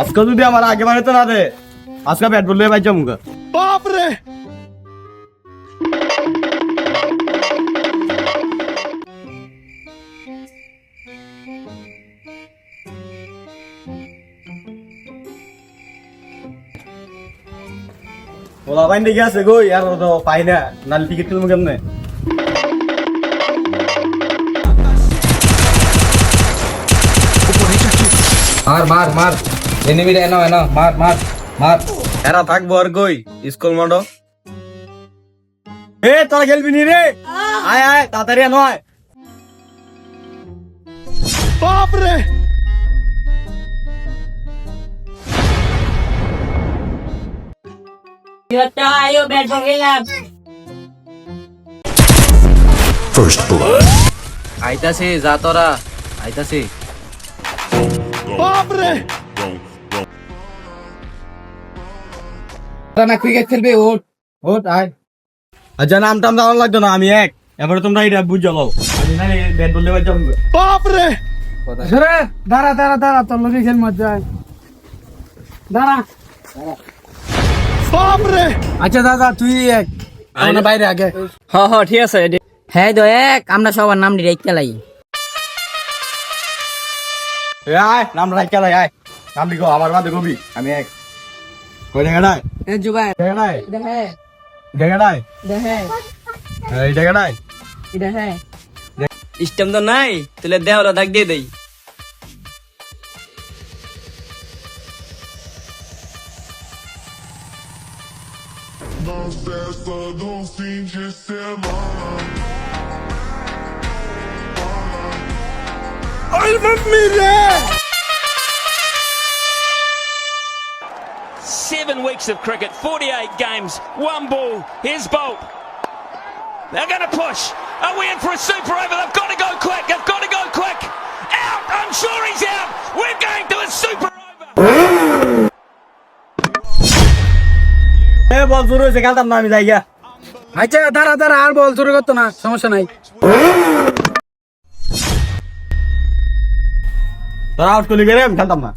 আজকে যদি আমার আগে বাড়িতে না দে আজকে ব্যাট বললে বাইর যাব বাপ রে ওলা বাইন দেখে আছে গই আর তো পাই না। নালি টিকিট তুলবো কেমনে? মার মার মার। এনিমিটা এনো এনো মার মার মার এরা থাকব আর কই স্কুল মাঠো এ তোরা খেলবি নি রে আয় আয় তাড়াতাড়ি আনো আয় বাপ রে Ayo, bad panggilan. First blood. আইতাছি যা তোরা আইতাছি বাপ রে না ক্রিকেট খেলবি ওঠ ওঠ আয়। আচ্ছা নাম টাম দেওয়া লাগতো না আমি এক। এবারে তোমরা এটা বুঝ যাও ব্যাট রে দাঁড়া দাঁড়া দাঁড়া তোর লোকে খেল মজা দাঁড়া। বাপ রে আচ্ছা দাদা তুই এক। আমার বাইরে আগে। হ হ ঠিক আছে হ্যাঁ দয়েক আমরা সবার নাম ডিরেক্ট খেলাই এ আয় নাম রাখা লাই আয়। নাম লিখো আমার বাদে কবি। আমি এক। কই জায়গাটায় এ জুবাই জায়গাটায় দেখে জায়গাটায় দেখে এই জায়গাটায় দেখে স্টেম তো নাই তুলে দেওয়ালা দাগ দিয়ে দেই। Dessa de um fim de semana. Seven weeks of cricket, 48 games, one ball. Here's Bolt. They're going to push. Are we in for a super over? They've got to go quick. They've got to go quick. Out. I'm sure he's out. We're going to a super over. এ বল শুরু হয়েছে খেলতাম না আমি যাই গিয়া আচ্ছা দাঁড়া দাঁড়া আর বল শুরু করতো না সমস্যা নাই তোরা আউট করলি গেলে আমি খেলতাম না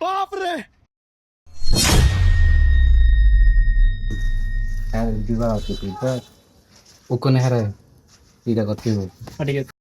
বাপ হ্যাঁ দিবা আছে ওখানে হ্যাঁ এটা করতে হবে বাপ রে